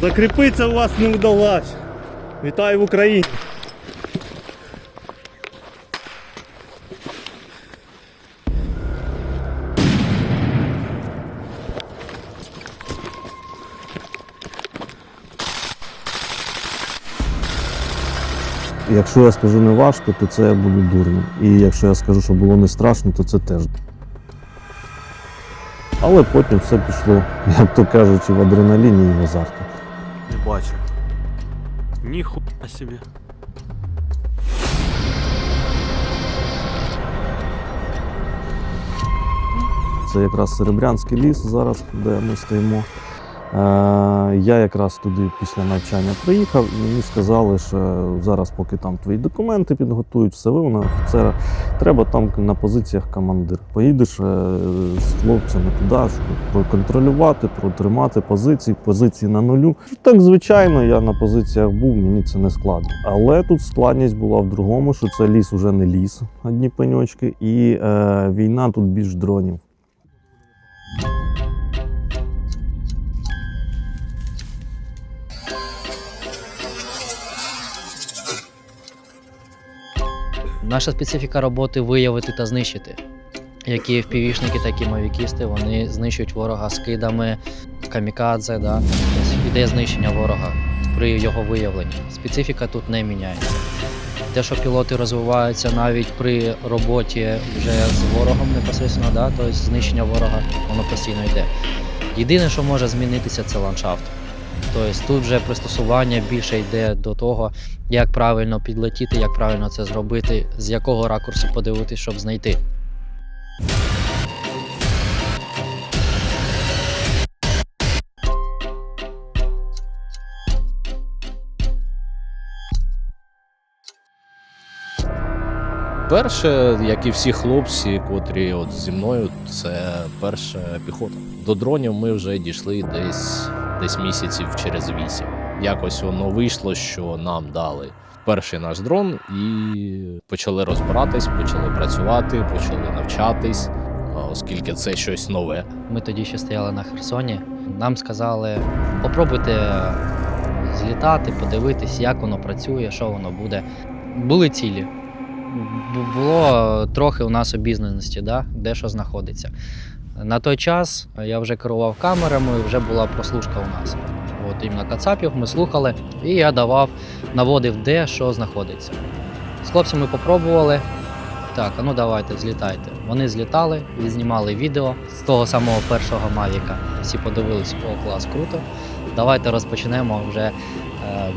Закріпитися у вас не вдалося. Вітаю в Україні. Якщо я скажу не важко, то це я буду дурним. І якщо я скажу, що було не страшно, то це теж. Але потім все пішло, як то кажучи, в адреналіні і в азарті. Не бачу. Ніхуя собі. Це якраз Серебрянський ліс зараз, де ми стоїмо. Е, я якраз туди після навчання приїхав і мені сказали, що зараз, поки там твої документи підготують, все ви на офіцера, треба там на позиціях командир. Поїдеш е, з хлопцями туди, проконтролювати, протримати позиції, позиції на нулю. Так, звичайно, я на позиціях був, мені це не складно. Але тут складність була в другому, що це ліс уже не ліс, одні пеньочки, і е, війна тут більш дронів. Наша специфіка роботи виявити та знищити. Які впівішники, так і мавікісти, вони знищують ворога скидами, камікадзе, да? Іде знищення ворога при його виявленні. Специфіка тут не міняється. Те, що пілоти розвиваються навіть при роботі вже з ворогом непосередньо, да? тобто знищення ворога, воно постійно йде. Єдине, що може змінитися, це ландшафт. Тобто тут вже пристосування більше йде до того, як правильно підлетіти, як правильно це зробити, з якого ракурсу подивитись, щоб знайти. Перше, як і всі хлопці, котрі от зі мною, це перша піхота. До дронів ми вже дійшли десь десь місяців через вісім. Якось воно вийшло, що нам дали перший наш дрон, і почали розбиратись, почали працювати, почали навчатись, оскільки це щось нове. Ми тоді ще стояли на Херсоні. Нам сказали, попробуйте злітати, подивитись, як воно працює, що воно буде. Були цілі. Бу- Було трохи у нас обізнаності, да? де що знаходиться. На той час я вже керував камерами, вже була прослушка у нас. От іменно кацапів ми слухали, і я давав, наводив, де що знаходиться. З хлопцями попробували. Так, а ну давайте, злітайте. Вони злітали, відзнімали відео з того самого першого Мавіка. Всі подивилися, о, клас, круто. Давайте розпочнемо вже е,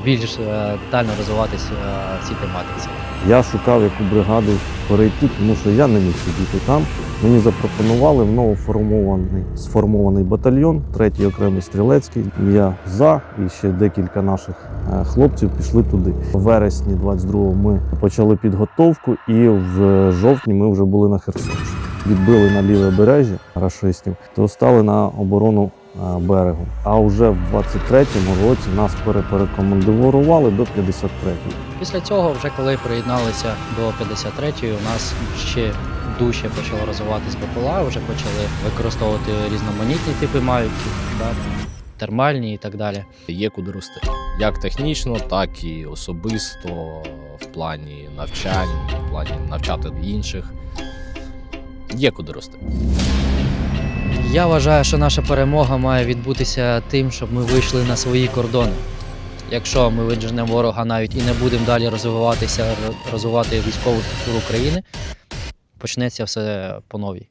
більш е, детально розвиватися е, в цій тематиці. Я шукав яку бригаду перейти, тому що я не міг сидіти там. Мені запропонували новоформований сформований батальйон, третій окремий стрілецький. Я за і ще декілька наших хлопців пішли туди. В вересні 22-го ми почали підготовку, і в жовтні ми вже були на Херсонщині. Відбили на ліве бережжя рашистів, то стали на оборону берегу. А вже в 23-му році нас переперекомандували до 53-го. Після цього, вже коли приєдналися до 53-ї, у нас ще дужче почало розвиватись БПЛА, вже почали використовувати різноманітні типи мавіків, да, термальні і так далі. Є куди рости. Як технічно, так і особисто в плані навчань, в плані навчати інших. Є куди рости. Я вважаю, що наша перемога має відбутися тим, щоб ми вийшли на свої кордони. Якщо ми видженемо ворога навіть і не будемо далі розвиватися, розвивати військову структуру країни, почнеться все по новій.